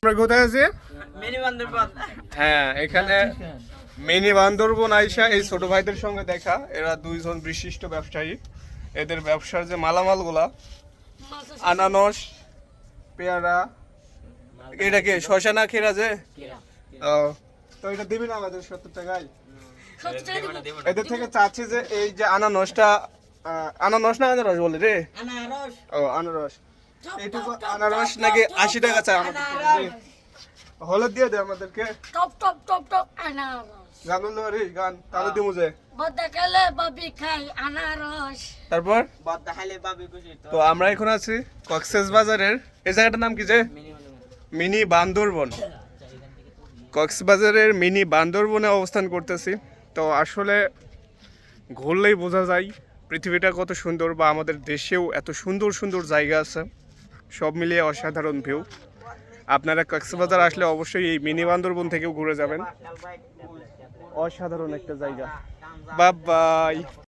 আমরা কোথায় আছি? হ্যাঁ এখানে মিনি বান্দরবন আইসা এই ছোট ভাইদের সঙ্গে দেখা। এরা দুইজন বিশিষ্ট ব্যবসায়ী। এদের ব্যবসার যে মালামালগুলা আনারস পেয়ারা এটা কি শশা না খেরা যে? ও তো এটা দিবি না আমাদের সত্তর টাকায়? এদের থেকে চাচ্ছি যে এই যে আনারসটা আনারস না আনারস বলে রে? আনারস। ও আনারস। এইটুকু আনারস নাকি আশি টাকা চাই আমাদের। হলে দিয়ে দে আমাদেরকে। টপ টপ টপ টপ আনারস। গান হলো রে গান। তাহলে দিমু যে। বদ্দা বাবি খাই আনারস। তারপর? বদ্দা বাবি খুশি তো। তো আমরা এখন আছি কক্সেস বাজারের। এই জায়গাটার নাম কি যে? মিনি বান্দরবন। কক্সবাজারের মিনি বান্দরবনে অবস্থান করতেছি। তো আসলে ঘুরলেই বোঝা যায় পৃথিবীটা কত সুন্দর বা আমাদের দেশেও এত সুন্দর সুন্দর জায়গা আছে। সব মিলিয়ে অসাধারণ ভিউ আপনারা কক্সবাজার আসলে অবশ্যই এই মিনি বান্দরবন থেকেও ঘুরে যাবেন। অসাধারণ একটা জায়গা। বাবাই।